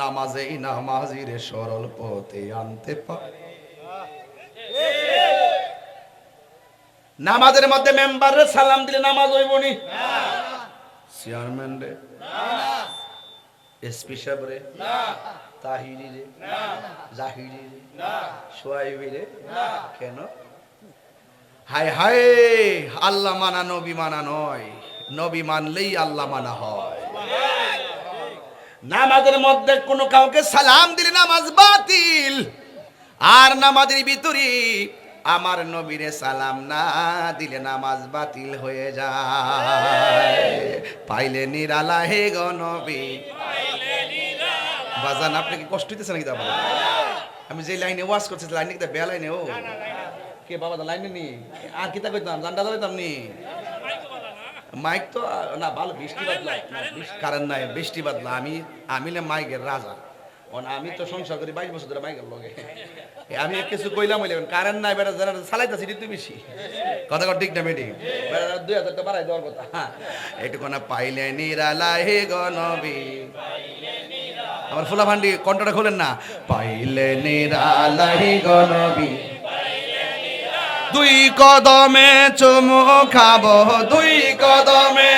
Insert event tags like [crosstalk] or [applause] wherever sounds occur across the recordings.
নামাজেই নামাজির সরল পথে আনতে পারে। নামাজের মধ্যে মেম্বারের সালাম দিলে নামাজ হইব নি? চেয়ারম্যান রে এসপি সাহেব রে তাহিরি রে জাহিরি রে সোয়াইবি রে কেন? হায় হায়, আল্লাহ মানা নবী মানা নয়। নবী মানলেই আল্লাহ মানা হয়। নামাজের মধ্যে কোনো কাউকে সালাম দিলে নামাজ বাতিল। আর নামাজের ভিতরে আমার নবীরে সালাম না দিলে নামাজ বাতিল হয়ে যায়। পাইলে নিরালা হে গো নবী। বাজান, আপনি কি কষ্ট হইতেছে নাকি দাদা আমি যে লাইনে ওয়াজ করছি লাইনে কি বেয়া লাইনে? ও। কে বাবা লাইনে নি আর কিতা কইতাম? জানটা দাঁড়াইতাম নি? মাইক তো, না, ভালো, বৃষ্টি কারণ নাই, বৃষ্টি বাদলা, আমি আমি না মাইকের রাজা। আমি তো সংসার করি বাইশ বছর ধরে মাইকের লগে। আমি কিছু কইলাম হইলাম কারণ নাই, বেটা, যারা চালাইতেছি তুই বেশি। কথা কথা ঠিক না, বেটি? বেটা, দুই হাজার টাকা বাড়াই দেওয়ার কথা। এটুকু না পাইলে নিরালা হে গনবী। আমার ফুলা ভান্ডি খোলেন না। পাইলে নিরালা হে গনবী। দুই কদমে চুমু খাব, দুই কদমে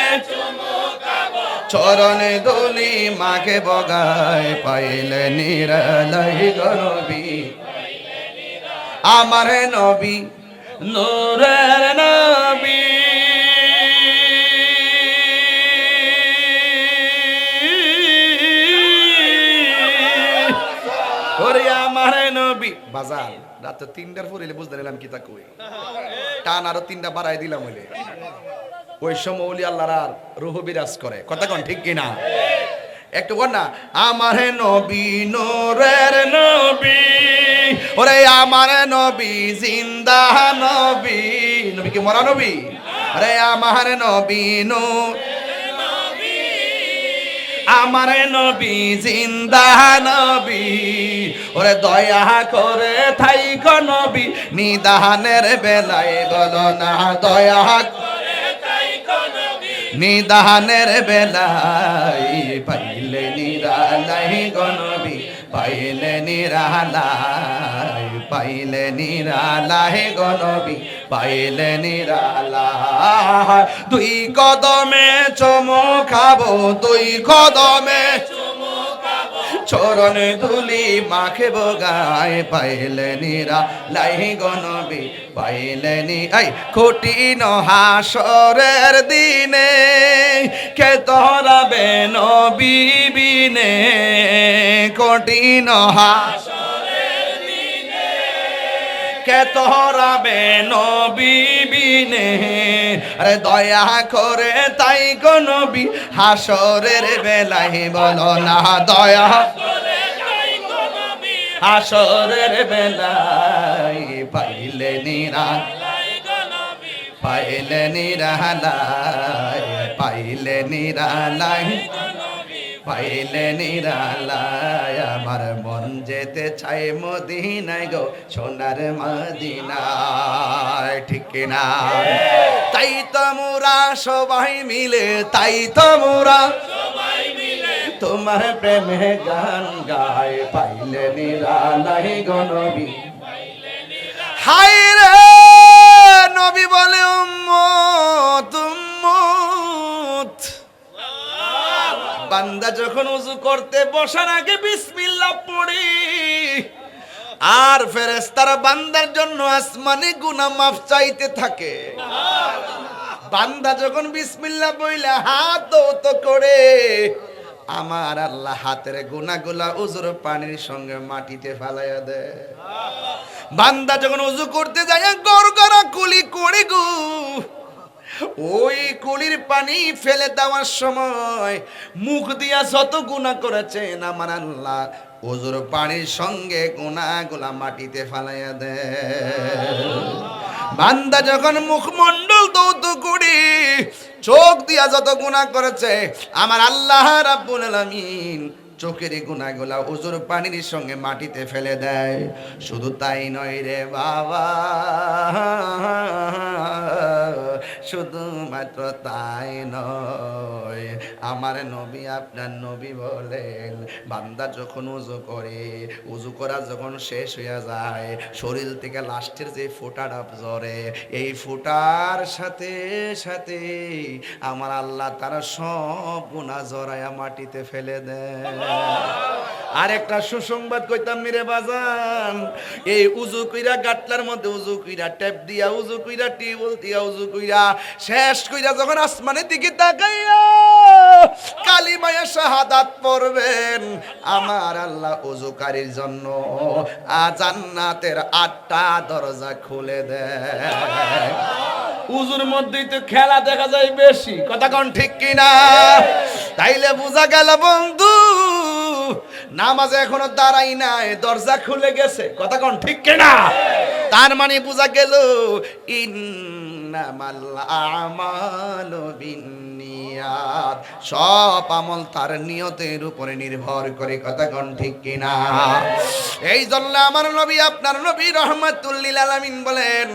চরণে দলি মাকে বগায়, পাইলে নিরালাই গনবি আমার নবী নূরের নবী। আমার নবী বাজার রাত তিনটার পর এলে বুঝতে নিলাম কি তা কই। টান আরও তিনটা বাড়াই দিলাম হইলে। ওই সময় ওলি আল্লাহর আর রুহ বিরাজ করে। কথা কোন ঠিক কিনা? একটু কর না, আমার নবী নোরের নবী, ওরে আমার নবী জিন্দা নবী। নবী কি মরা নবী? আরে আমার নবী নূর। আমার নবী, জিন্দা নবী। ওরে দয়া করে থাই গো নবী, নিদানের বেলায় বলো না দয়া করে নিদানের বেলায় পাইলে নিরালাই গো নবী, পাইলে নিরালাই পাইলে নিরালাই গো নবী পাইলে নিরালাই দুই কদমে চমো খাব, দুই কদমে চরণে ধুলি মাখে বগায় পাইলে নিরা লাই গনবি পাইলে নি আই কঠিন হাসরের দিনে কে তোরা বেন। বিবিনে কঠিন হাস কে তোরা বেন। বিবিনে আরে দয়া করে তাই গো নবী, হাসরের বেলায় বলো না দয়া। হাসরের বেলায় পাইলে নিরা পাইলে নিরালায় পাইলে নিরালায়। পাইলে নিরালায় আমার মন যেতে চাই মদিনায় গো, সোনার মদিনায়, ঠিক না তাই তো মোরা সবাই মিলে, তাই তো মোরা তোমার প্রেমে গান গায় পাইলে নিরালাই গনবী হাই রে নবী বলে উম্মত বান্দা যখন উজু করতে বসার আগে বিসমিল্লাহ পড়ি, আর ফেরেশতারা বান্দার জন্য আসমানি গুনা মাফ চাইতে থাকে। বান্দা যখন বিসমিল্লাহ বইলে হাত তো করে, আমার আল্লাহ হাতের গুনাগুলা উজুর পানির সঙ্গে মাটিতে ফালাইয়া দেয়। বান্দা যখন উজু করতে যায় গড় গড়া কুলি করে গু। ওই কুলির পানি ফেলে দেওয়ার সময় মুখ দিয়া যত গুণা করেছেন আমার আল্লাহ, ওজুর পানির সঙ্গে গুণাগুলা মাটিতে ফালাইয়া দেয় বান্দা যখন মুখমণ্ডল দৌত করি চোখ দিয়া যত গুণা করেছে, আমার আল্লাহ রাব্বুল আলামিন চোখের গুনাগুলা উজুর পানির সঙ্গে মাটিতে ফেলে দেয়। শুধু তাই নয় রে বাবা শুধুমাত্র তাই নয়। আমার নবী আপনার নবী বলেন, বান্দা যখন উজু করে উজু করা যখন শেষ হয়ে যায়, শরীর থেকে লাস্টের যে ফোঁটাটা জ্বরে এই ফোটার সাথে সাথে আমার আল্লাহ তারা সব গুণা জড়ায়া মাটিতে ফেলে দেয়। আর একটা সুসংবাদ কইতাম মিরে বাজান। এই উজু কইরা গাটলার মধ্যে উজু কইরা ট্যাপ দিয়া, উজু কইরা টিউবল দিয়া, উজু কইরা শেষ কইরা যখন আসমানের দিকে তাকাইয়া কালিমায়া শাহাদাত পড়বেন, আমার আল্লাহ উজুকারীর জন্য জান্নাতের আটটা দরজা খুলে দেয়। উজুর মধ্যেই তো খেলা দেখা যায় বেশি, কথা কোন ঠিক কিনা? তাইলে বোঝা গেল বন্ধু নামাজে এখনও দাঁড়াই নাই দরজা খুলে গেছে। কথা কোন ঠিক কিনা? তার মানে বোঝা গেল ইন্নামাল আমালু বিন্নিয়াত। সব আমল তার নিয়তের উপরে নির্ভর করে, কথা কোন ঠিক কিনা? এই জন্য আমার নবী, আপনার নবী রহমাতুল্লিল আলামিন বলেন,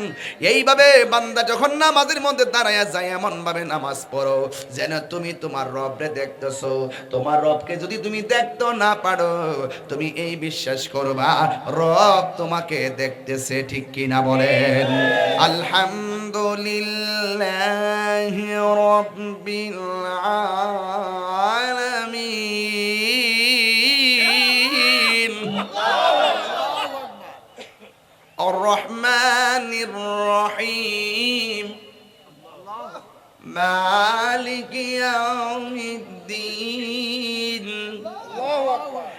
এইভাবে বান্দা যখন নামাজের মধ্যে দাঁড়ায়া যায় এমন ভাবে নামাজ পড়ো, যেন তুমি তোমার রবরে দেখতেছো। তোমার রবকে যদি তুমি দেখতে না পারো, তুমি এই বিশ্বাস করবা, রব তোমাকে দেখতেছে ঠিক কিনা বলেন। আলহামদুলিল্লাহ لله رب العالمين. الرحمن الرحيم. مالك يوم الدين. الله أكبر.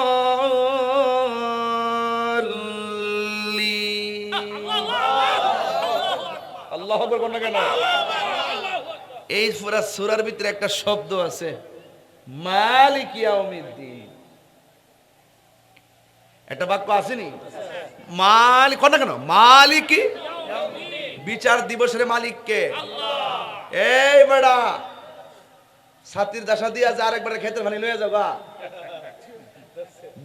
আকবার না কেন? এই পুরা সুরার ভিতরে একটা শব্দ আছে। মালিক একটা বাক্য আসেনি? মালিক কোন কেন? মালিক বিচার দিবসের মালিক কে এই বেড়া, ছাতির দাসা দিয়া যা আরেকবার খেতে ভানি লয়ে যাবা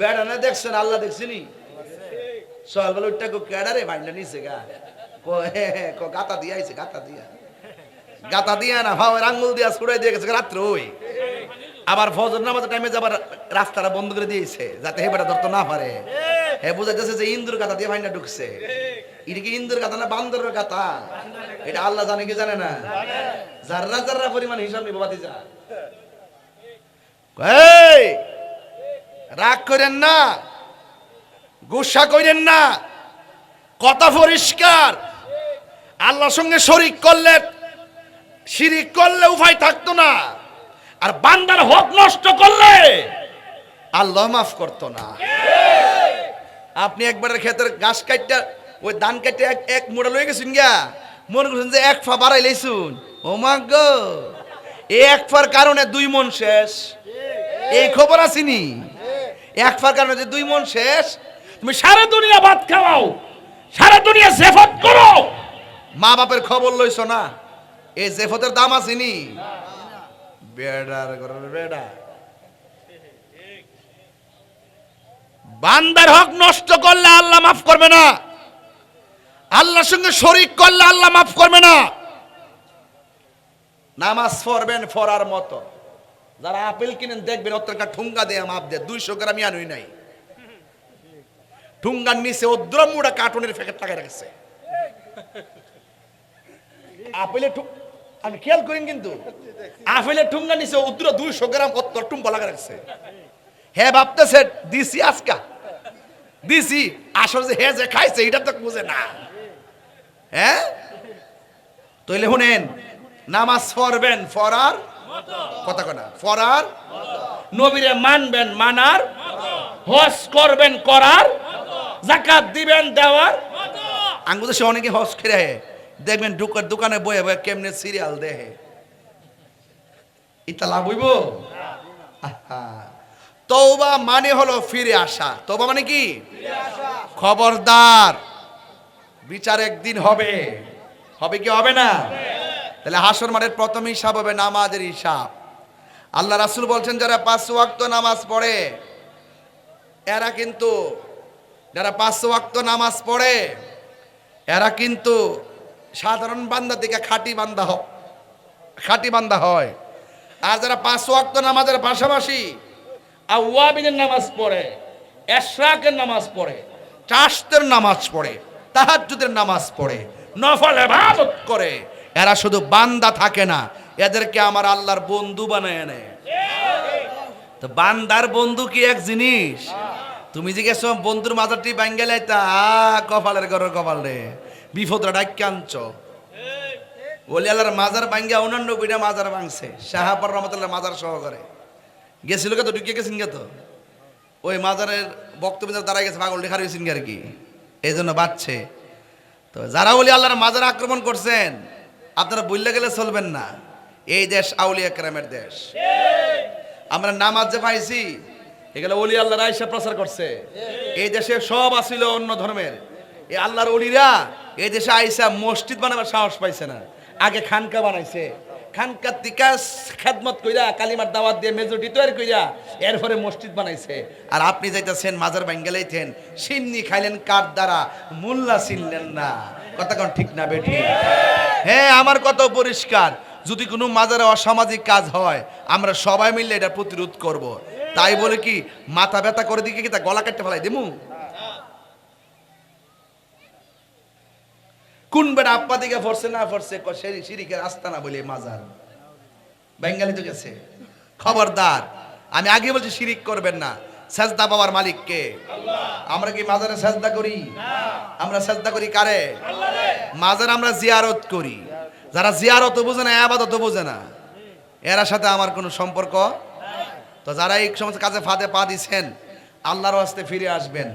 বেড়া না দেখছেন? আল্লাহ দেখছিনি? সকাল বেলা উঠটা কেডারে ভাইলা নিছে গা? [laughs] কো গাতা দিয়া আইছে, গাতা দিয়া। গাতা দিয়া না ভাও আঙ্গুল দিয়া ছুড়াই দিয়ে গেছে, রাত্রে ওই। আবার ফজর নামাজের টাইমে যাবার রাস্তাটা বন্ধ করে দিয়েছে যাতে হেবাটা ধরতে না পারে। হে বুঝা বুঝাইতেছে যে ইন্দুর গাতা দিয়ে ভাইনা ঢুকছে। এটা কি ইন্দুর গাতা না বান্দরের গাতা? এটা আল্লাহ জানে, কি জানে না? জাররা জাররা পরিমাণ হিসাব নিব, বাতি যা। রাগ করেন না, গুসা করেন না, কথা পরিষ্কার আল্লাহর সঙ্গে শরিক করলে, শিরিক করলে উপায় থাকতো না। আর বান্দার হক নষ্ট করলে আল্লাহ মাফ করতো না। আপনি একবারের ক্ষেতের গাছ কাটটা ওই ধান কাটতে এক এক মোড়া লয়ে গেছেন গিয়া, মনে করছেন যে এক ফা বাড়াই লাইছুন। ও মা গো এই এক ফার কারণে দুই মন শেষ। এই খবর আসেনি এক ফার কারণে যে দুই মন শেষ, তুমি সারা দুনিয়া ভাত খাওয়াও, সারা দুনিয়া জেফত করো। মা বাপের খবর লইছ না? এই জেফতের দাম আসেনি? বেড়া। বান্দার হক নষ্ট করলে আল্লাহ মাফ করবে না। আল্লাহর সঙ্গে শরিক করলে আল্লাহ মাফ করবে না। নামাজ পড়বেন ফরার মতো। যারা আপেল কিনেন দেখবেন অত্যাকার ঠুঙ্গা দেয়া মাপ দেয়। দুইশো গ্রাম আনুই নাই। ঠুঙ্গার নিচে অদ্রম মুড়া কার্টুনের প্যাকেট টাকা রাখছে। আপেলে আমি খেয়াল কিন্তু। আপেলে ঠুঙ্গা নিচে উদ্র দুইশো গ্রাম লাগা রাখছে। হ্যাঁ ভাবতেছে আজকা। যে যে খাইছে, এটা তো বুঝে না। হ্যাঁ নামাজ পড়বেন ফরার কথা ফরার নবীরে মানবেন, মানার হজ করবেন, করার, জাকাত দিবেন, দেওয়ার। আঙ্গু দেশে অনেকে হস খেয়ে দেখবেন দোকান দোকানে বয়ে বয়ে কেমনে সিরিয়াল দেহে ইতা লাভ হইব। তওবা মানে হলো ফিরে আসা। তওবা মানে কি? খবরদার। বিচার একদিন হবে। হবে কি হবে না? তাহলে হাসর মাঠের প্রথম হিসাব হবে নামাজের হিসাব। আল্লাহ রাসূল বলছেন, যারা পাঁচ ওয়াক্ত নামাজ পড়ে, এরা কিন্তু, যারা পাঁচ ওয়াক্ত নামাজ পড়ে, এরা কিন্তু সাধারণ বান্দা থেকে খাঁটি বান্দা হয় খাঁটি বান্দা হয়। আর যারা পাঁচ ওয়াক্ত নামাজের পাশাপাশি আওয়াবিনের নামাজ পড়ে, এশরাকের নামাজ পড়ে চাষতের নামাজ পড়ে, তাহাজ্জুদের নামাজ পড়ে, নফল ইবাদত করে, এরা শুধু বান্দা থাকে না, এদেরকে আমার আল্লাহর বন্ধু বানায় নেয় তো বান্দার বন্ধু কি এক জিনিস? তুমি গেছো বন্ধুর মাজারটি বাঙ্গেলে, তা কপালের ঘরের কপাল রে। বিপদটা ডাক্কে আনছ বলি, আল্লাহর মাজার বাঙ্গা অন্যান্য বিটা মাজার ভাঙছে। শাহাপর রহমতুল্লাহ মাজার সহকারে। গেছিল কে তো? ঢুকে গেছেন কে তো? ওই মাজারের বক্তব্য দাঁড়ায় গেছে, পাগল লেখা রয়েছেন আর কি? এই জন্য বাড়ছে। তো যারা বলি, আল্লাহর মাজার আক্রমণ করছেন, আপনারা বললে গেলে চলবেন না। এই দেশ আউলিয়া ক্রামের দেশ। আমরা নামাজ যে পাইছি, এগুলো অলি আল্লাহর আইসা প্রচার করছে। এই দেশে সব আসিল অন্য ধর্মের। এই আল্লাহর অলিরা এই দেশে আইসা মসজিদ বানাবার সাহস পাইছে না। আগে খানকা বানাইছে। খানকা খেদমত কইরা, কালিমার দাওয়াত দিয়ে মেজরিটি তৈরি কইরা, এরপরে মসজিদ বানাইছে। আর আপনি যাইতেছেন মাজার বাঙ্গালাইতেন সিন্নি খাইলেন কার দ্বারা, মোল্লা চিনলেন না। কথা কোন ঠিক না বেঠি? হ্যাঁ আমার কত পরিষ্কার। যদি কোনো মাজারে অসামাজিক কাজ হয়, আমরা সবাই মিলে এটা প্রতিরোধ করব। তাই বলে কি, মাথা ব্যথা করে দিকে কি তা গলা কাটতে ফেলাই দিমু? কোন বেটা আপ্পা দিকে ফরছে, না ফরছে সিরিকের আস্তা না বলে মাজার। বেঙ্গালি তো গেছে। খবরদার, আমি আগে বলছি শিরিক করবেন না। সেজদা বাবার মালিক কে? আমরা কি মাজারে সেজদা করি? আমরা সেজদা করি কারে? মাজার আমরা জিয়ারত করি। যারা জিয়ারত বোঝে না, আবাদত বোঝে না। এরা সাথে আমার কোনো সম্পর্ক তো যারা এই সমস্ত কাজে ফাঁদে পা দিছেন, আল্লাহর হস্তে ফিরে আসবেন।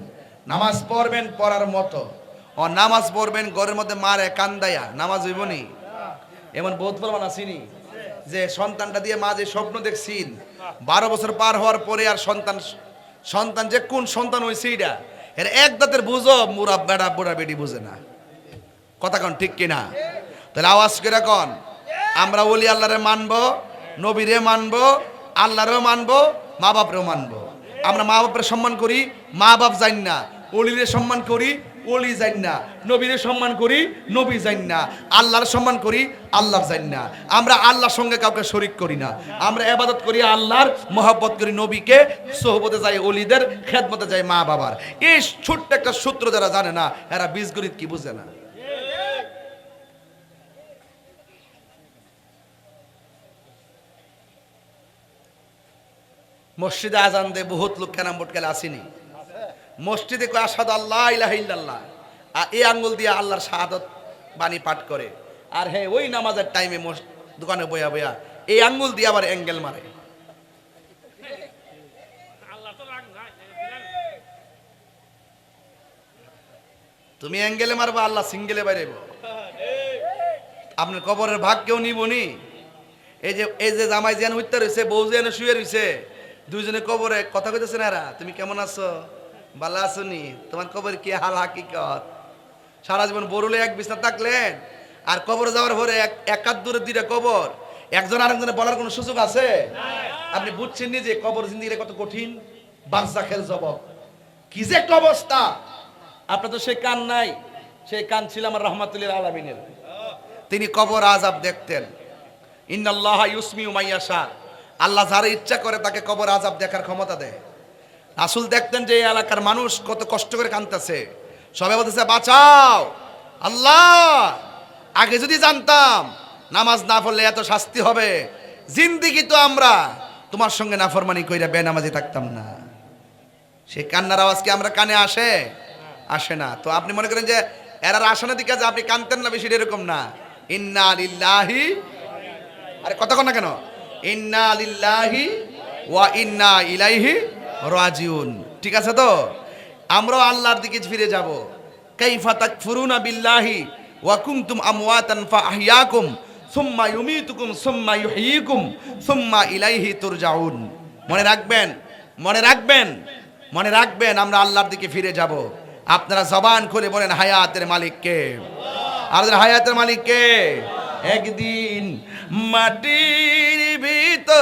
নামাজ পড়বেন পড়ার মতো। ও, নামাজ পড়বেন, ঘরের মধ্যে মারে, কান্দায়া। নামাজ হইবনি এমন বহুত প্রমাণ আসিনি যে সন্তানটা দিয়ে মা যে স্বপ্ন দেখছিন বারো বছর পার হওয়ার পরে আর সন্তান সন্তান যে কোন সন্তান হয়েছে এইটা এর এক দাঁতের বুঝো, মুরা বেড়া, বুড়া বেটি বুঝে না। কথা কন ঠিক কিনা? তাহলে আওয়াজ করে কন, আমরা ওলি আল্লাহরে মানবো, নবীরে মানবো, আল্লাহরেও মানবো মা বাপরেও মানবো। আমরা মা বাপের সম্মান করি মা বাপ জান না অলিরে সম্মান করি অলি জান না নবীরে সম্মান করি, নবী জান না আল্লাহর সম্মান করি, আল্লাহর জান না আমরা আল্লাহর সঙ্গে কাউকে শরিক করি না। আমরা এবাদত করি আল্লাহর, মহব্বত করি নবীকে, সোহবতে যাই অলিদের খেদমতে যাই মা বাবার। এই ছোট্ট একটা সূত্র যারা জানে না, এরা বীজগণিত কি বুঝে না? মসজিদে আজান দে বহুত লোক কেনাম বটকালে আসেনি। মসজিদে কয় আসাদ আল্লাহ ইলাহা ইল্লাল্লাহ। আর এই আঙ্গুল দিয়ে আল্লাহর শাহাদত বাণী পাঠ করে। আর হ্যাঁ ওই নামাজের টাইমে দোকানে বয়া বয়া এই আঙ্গুল দিয়ে আবার অ্যাঙ্গেল মারে। তুমি অ্যাঙ্গেলে মারবা, আল্লাহ সিঙ্গেলে বাইরেব আপনার কবরের ভাগ কেউ নিবনি এই যে এই যে জামাই যেন উঠতে রয়েছে বউ যেন শুয়ে রয়েছে দুইজনে কবরে কথা কইতেছে না তুমি কেমন আছো? ভালো আছো নি তোমার কবর কি হাল হাকিকত? সারা জীবন বরুলে এক বিছনা থাকলেন আর কবর যাওয়ার পরে এক একাত দূরে দুইটা কবর। একজন আরেকজনে বলার কোনো সুযোগ আছে? আপনি বুঝছেন নি যে কবর জিন্দিগিটা কত কঠিন? বাদশা খেল জবক কি যে একটা অবস্থা। আপনার তো সে কান নাই সেই কান ছিল আমার রহমাতুল্লিল আলমিনের। তিনি কবর আজাব দেখতেন। ইন্নাল্লাহ ইউসমি উমাইয়াশা আল্লাহ যারা ইচ্ছা করে তাকে কবর আজাব দেখার ক্ষমতা দেয়। রাসুল দেখতেন যে এলাকার মানুষ কত কষ্ট করে কাঁদতেছে। সবাই বলতেছে, বাঁচাও! আল্লাহ! আগে যদি জানতাম, নামাজ না পড়লে এত শাস্তি হবে। জিন্দিগি তো আমরা। তোমার সঙ্গে নাফরমানি কইরা বেনামাজি থাকতাম না। সেই কান্নার আওয়াজ কি আমরা কানে আসে? আসে না। তো আপনি মনে করেন যে এরার আসনে দিকে যে আপনি কানতেন না বেশি, এরকম না। ইন্না লিল্লাহি আরে কন না কেন? ইন্না লিল্লাহি ওয়া ইন্না ইলাইহি রাজিউন। ঠিক আছে তো? আমরাও আল্লাহর দিকে ফিরে যাব। কাইফা তাকফুরুনা বিল্লাহি ওয়া কুনতুম আমওয়াতান ফাআহইয়াকুম, সুম্মা ইউমীতুকুম, সুম্মা ইউহয়িকুম সুম্মা ইলাইহি তুরজাউন। মনে রাখবেন মনে রাখবেন মনে রাখবেন আমরা আল্লাহর দিকে ফিরে যাব। আপনারা জবান খুলে বলেন, হায়াতের মালিককে আমাদের হায়াতের মালিককে একদিন মাটির ভিতর